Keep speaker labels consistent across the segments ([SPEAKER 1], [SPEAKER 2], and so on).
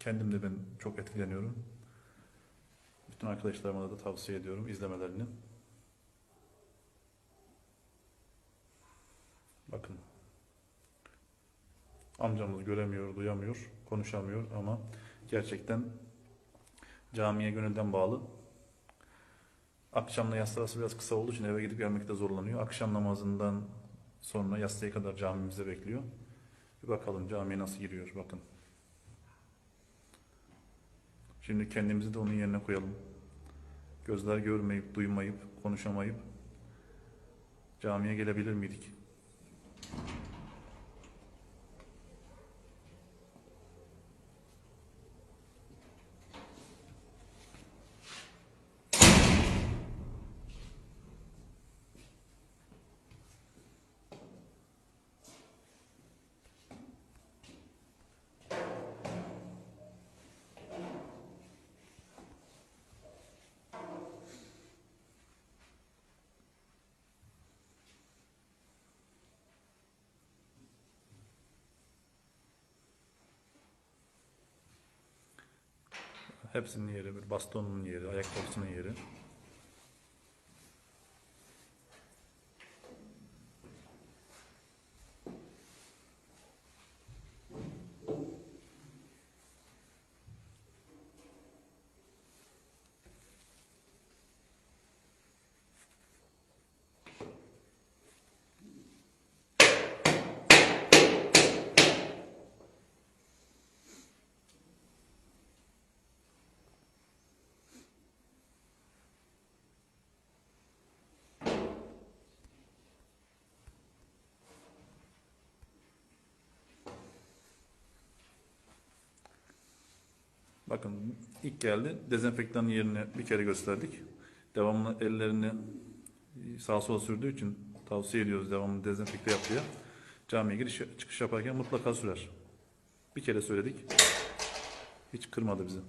[SPEAKER 1] Kendim de ben çok etkileniyorum. Bütün arkadaşlarıma da tavsiye ediyorum izlemelerini. Bakın. Amcamız göremiyor, duyamıyor, konuşamıyor ama gerçekten camiye gönülden bağlı. Akşamla arası biraz kısa olduğu için eve gidip gelmekte zorlanıyor. Akşam namazından sonra yatsıya kadar camimizde bekliyor. Bir bakalım camiye nasıl giriyor bakın. Şimdi kendimizi de onun yerine koyalım. Gözler görmeyip, duymayıp, konuşamayıp camiye gelebilir miydik? Hepsinin yeri, bir bastonun yeri, ayakkabısının yeri. Bakın ilk geldi. Dezenfektanın yerini bir kere gösterdik. Devamlı ellerini sağa sola sürdüğü için tavsiye ediyoruz devamlı dezenfekte yap diye. Camiye giriş çıkış yaparken mutlaka sürer. Bir kere söyledik. Hiç kırmadı bizi.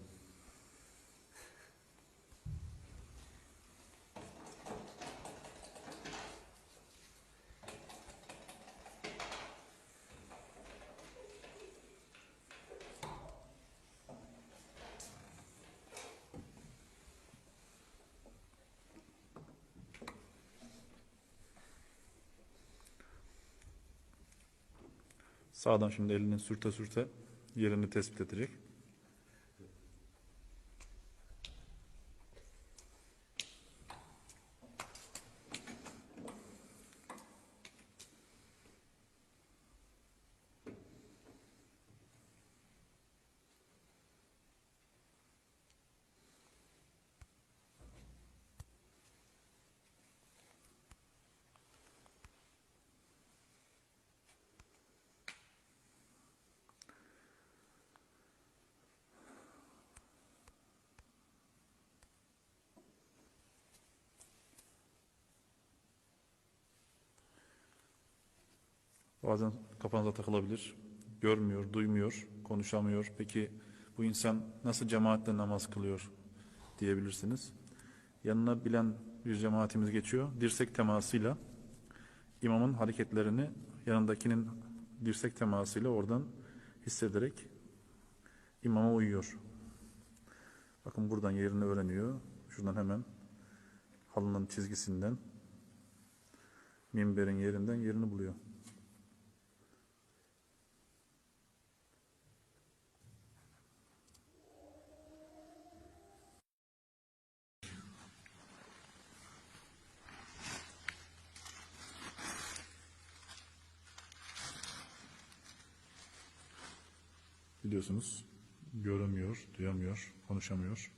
[SPEAKER 1] Sağdan şimdi elini sürte sürte yerini tespit edecek. Bazen kafanıza takılabilir. Görmüyor, duymuyor, konuşamıyor. Peki bu insan nasıl cemaatle namaz kılıyor diyebilirsiniz. Yanına bilen bir cemaatimiz geçiyor. Dirsek temasıyla imamın hareketlerini yanındakinin dirsek temasıyla oradan hissederek imama uyuyor. Bakın buradan yerini öğreniyor. Şuradan hemen halının çizgisinden minberin yerinden yerini buluyor. Biliyorsunuz göremiyor, duyamıyor, konuşamıyor.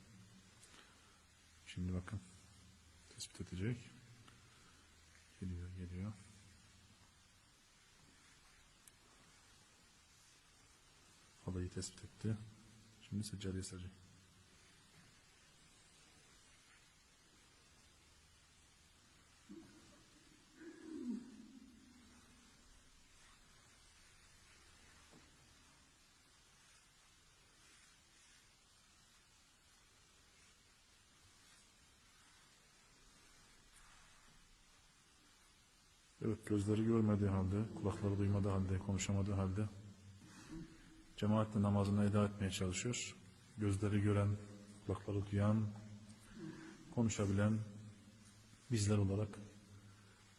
[SPEAKER 1] Şimdi bakın tespit edecek. Geliyor, geliyor. Halayı tespit etti. Şimdi seccadeye serecek. Evet gözleri görmediği halde, kulakları duymadığı halde, konuşamadığı halde cemaatle namazını eda etmeye çalışıyor. Gözleri gören, kulakları duyan, konuşabilen bizler olarak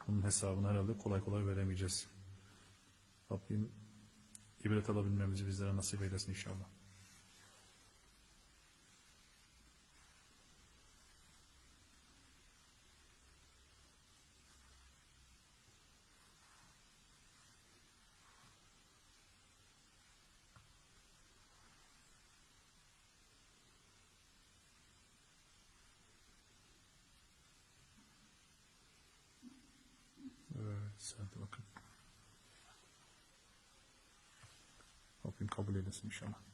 [SPEAKER 1] bunun hesabını herhalde kolay kolay veremeyeceğiz. Rabbim ibret alabilmemizi bizlere nasip eylesin inşallah. Hadi bakın. Rabbim kabul eylesin inşallah.